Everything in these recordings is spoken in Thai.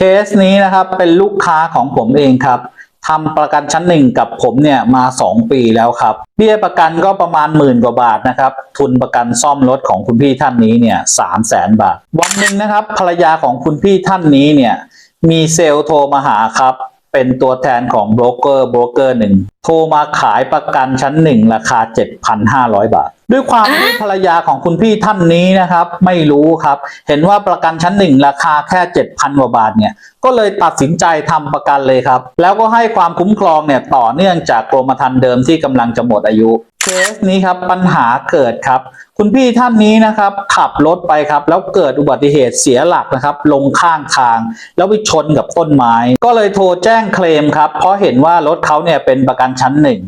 เคสนี้นะครับเป็นลูกค้าของผมเองครับทำประกันชั้นหนึ่งกับผมเนี่ยมา 2 ปีแล้วครับ เบี้ยประกันก็ประมาณหมื่นกว่าบาทนะครับ ทุนประกันซ่อมรถของคุณพี่ท่านนี้เนี่ยสามแสนบาท วันหนึ่งนะครับภรรยาของคุณพี่ท่านนี้เนี่ยมีเซลล์โทรมาหาครับ เป็นตัวแทนของโบรกเกอร์โบรกเกอร์หนึ่งโทรมาขายประกันชั้นหนึ่งราคา 7,500 บาท ด้วยความที่ภรรยาของคุณพี่ท่านนี้นะครับ ไม่รู้ครับ เห็นว่าประกันชั้นหนึ่งราคาแค่ 7,000กว่าบาทเนี่ยก็เลยตัดสินใจทำประกันเลยครับ แล้วก็ให้ความคุ้มครองเนี่ยต่อเนื่องจากกรมธรรม์เดิมที่กำลังจะหมดอายุ สนี้ครับปัญหาเกิดครับ คุณพี่ท่านนี้นะครับ ขับรถไปครับ แล้วเกิดอุบัติเหตุเสียหลักนะครับ ลงข้างทาง แล้วไปชนกับต้นไม้ ก็เลยโทรแจ้งเคลมครับ เพราะเห็นว่ารถเขาเนี่ยเป็นประกันชั้นหนึ่ง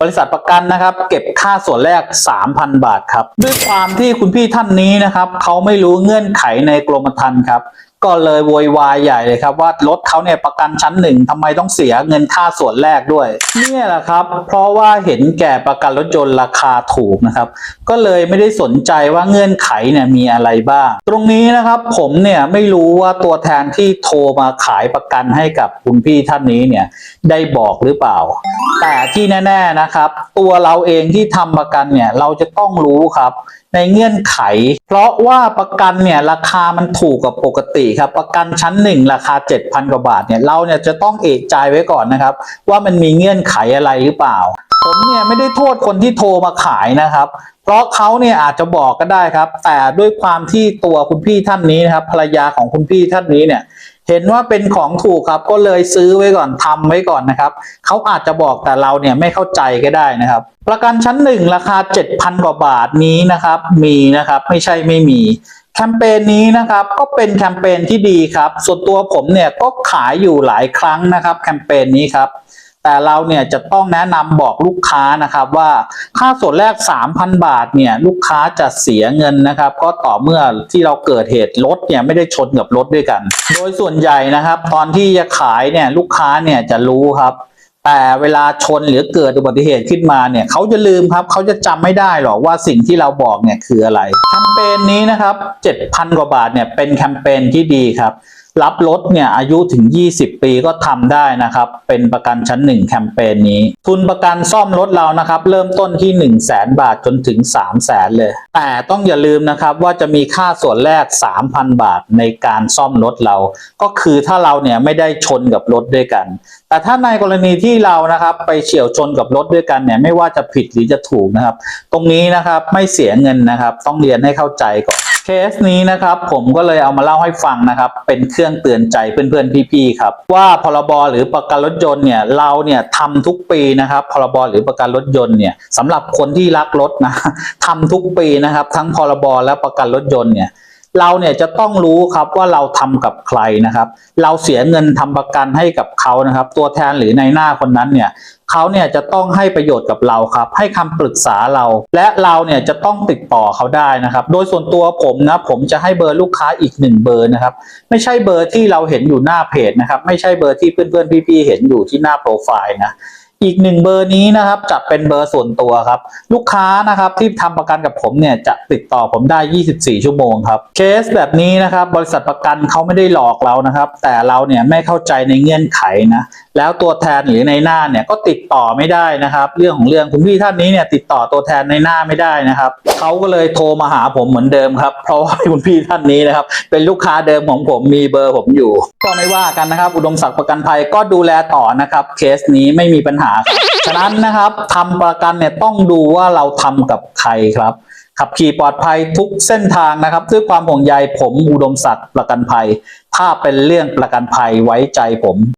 บริษัทประกันนะครับเก็บค่าส่วนแรก 3,000 บาทครับ ด้วยความที่คุณพี่ท่านนี้นะครับเขาไม่รู้เงื่อนไขในกรมธรรม์ครับ ก็เลยโวยวายใหญ่เลยครับ ว่ารถเขาเนี่ยประกันชั้นหนึ่งทำไมต้องเสียเงินค่าส่วนแรกด้วย เนี่ยแหละครับ เพราะว่าเห็นแก่ประกันรถยนต์ราคาถูกนะครับ ก็เลยไม่ได้สนใจว่าเงื่อนไขเนี่ยมีอะไรบ้าง ตรงนี้นะครับผมเนี่ยไม่รู้ว่าตัวแทนที่โทรมาขายประกันให้กับคุณพี่ท่านนี้เนี่ยได้บอกหรือเปล่า แต่ที่แน่ ๆนะครับ ตัวเราเองที่ทำประกันเนี่ยเราจะต้องรู้ครับในเงื่อนไข เพราะว่าประกันเนี่ยราคามันถูกกว่าปกติครับประกันชั้นหนึ่งราคา 7,000 กว่าบาทเนี่ยเราเนี่ยจะต้องเอกใจไว้ก่อนนะครับ ว่ามันมีเงื่อนไขอะไรหรือเปล่า ผมเนี่ยไม่ได้โทษคนที่โทรมาขายนะครับ เพราะเขาเนี่ยอาจจะบอกก็ได้ครับ แต่ด้วยความที่ตัวคุณพี่ท่านนี้นะครับภรรยาของคุณพี่ท่านนี้เนี่ยเห็นว่าเป็นของถูกครับก็เลยซื้อไว้ก่อนทำไว้ก่อนนะครับเขาอาจจะบอกแต่เราเนี่ยไม่เข้าใจก็ได้นะครับ ประกันชั้นหนึ่งราคา 7,000 กว่าบาทนี้นะครับ มีนะครับไม่ใช่ไม่มี แคมเปญนี้นะครับก็เป็นแคมเปญที่ดีครับ ส่วนตัวผมเนี่ยก็ขายอยู่หลายครั้งนะครับแคมเปญนี้ครับ แต่เราเนี่ยจะต้องแนะนำบอกลูกค้านะครับว่าค่าส่วนแรก 3,000 บาทเนี่ยลูกค้าจะเสียเงินนะครับ ก็ต่อเมื่อที่เราเกิดเหตุรถเนี่ยไม่ได้ชนกับรถด้วยกัน โดยส่วนใหญ่นะครับ ตอนที่จะขายเนี่ยลูกค้าเนี่ยจะรู้ครับ แต่เวลาชนหรือเกิดอุบัติเหตุขึ้นมาเนี่ยเขาจะลืมครับเขาจะจำไม่ได้หรอกว่าสิ่งที่เราบอกเนี่ยคืออะไร แคมเปญนี้นะครับ 7,000 กว่าบาทเนี่ยเป็นแคมเปญที่ดีครับ รับรถเนี่ยอายุถึง 20 ปีก็ทำได้นะครับ เป็นประกันชั้น 1 แคมเปญนี้ ทุนประกันซ่อมรถเรานะครับ เริ่มต้นที่ 1 0 0 0 0แบาทจนถึง 3 0 0แสนเลย แต่ต้องอย่าลืมนะครับว่าจะมีค่าส่วนแรก 3,000 บาทในการซ่อมรถเรา ก็คือถ้าเราเนี่ยไม่ได้ชนกับรถด้วยกัน แต่ถ้าในกรณีที่เรานะครับไปเฉียวชนกับรถด้วยกันเนี่ยไม่ว่าจะผิดหรือจะถูกนะครับ ตรงนี้นะครับไม่เสียเงินนะครับ ต้องเรียนให้เข้าใจก่อน เคสนี้นะครับผมก็เลยเอามาเล่าให้ฟังนะครับ เป็นเครื่องเตือนใจเพื่อนๆพี่ๆครับ ว่าพรบหรือประกันรถยนต์เนี่ยเราเนี่ยทำทุกปีนะครับพรบหรือประกันรถยนต์เนี่ยสำหรับคนที่รักรถนะทำทุกปีนะครับ ทั้งพรบและประกันรถยนต์เนี่ยเราเนี่ยจะต้องรู้ครับว่าเราทำกับใครนะครับ เราเสียเงินทำประกันให้กับเขานะครับ ตัวแทนหรือในหน้าคนนั้นเนี่ย เขาเนี่ยจะต้องให้ประโยชน์กับเราครับ ให้คำปรึกษาเรา และเราเนี่ยจะต้องติดต่อเขาได้นะครับ โดยส่วนตัวผมนะผมจะให้เบอร์ลูกค้าอีกหนึ่งเบอร์นะครับ ไม่ใช่เบอร์ที่เราเห็นอยู่หน้าเพจนะครับ ไม่ใช่เบอร์ที่เพื่อนๆพี่ๆเห็นอยู่ที่หน้าโปรไฟล์นะ อีกหนึ่งเบอร์นี้นะครับจะเป็นเบอร์ส่วนตัวครับ ลูกค้านะครับที่ทำประกันกับผมเนี่ยจะติดต่อผมได้ 24 ชั่วโมงครับเคสแบบนี้นะครับ บริษัทประกันเขาไม่ได้หลอกเรานะครับ แต่เราเนี่ยไม่เข้าใจในเงื่อนไขนะแล้วตัวแทนหรือในหน้าเนี่ยก็ติดต่อไม่ได้นะครับ เรื่องของเรื่องคุณพี่ท่านนี้เนี่ยติดต่อตัวแทนในหน้าไม่ได้นะครับเขาก็เลยโทรมาหาผมเหมือนเดิมครับเพราะว่าคุณพี่ท่านนี้นะครับ เป็นลูกค้าเดิมของผมมีเบอร์ผมอยู่ ก็ไม่ว่ากันนะครับ อุดมศักดิ์ประกันภัยก็ดูแลต่อนะครับเคสนี้ไม่มีปัญหาฉะนั้นนะครับทำประกันเนี่ยต้องดูว่าเราทำกับใครครับ ขับขี่ปลอดภัยทุกเส้นทางนะครับ ด้วยความห่วงใยผมอุดมศักดิ์ประกันภัย ถ้าเป็นเรื่องประกันภัยไว้ใจผม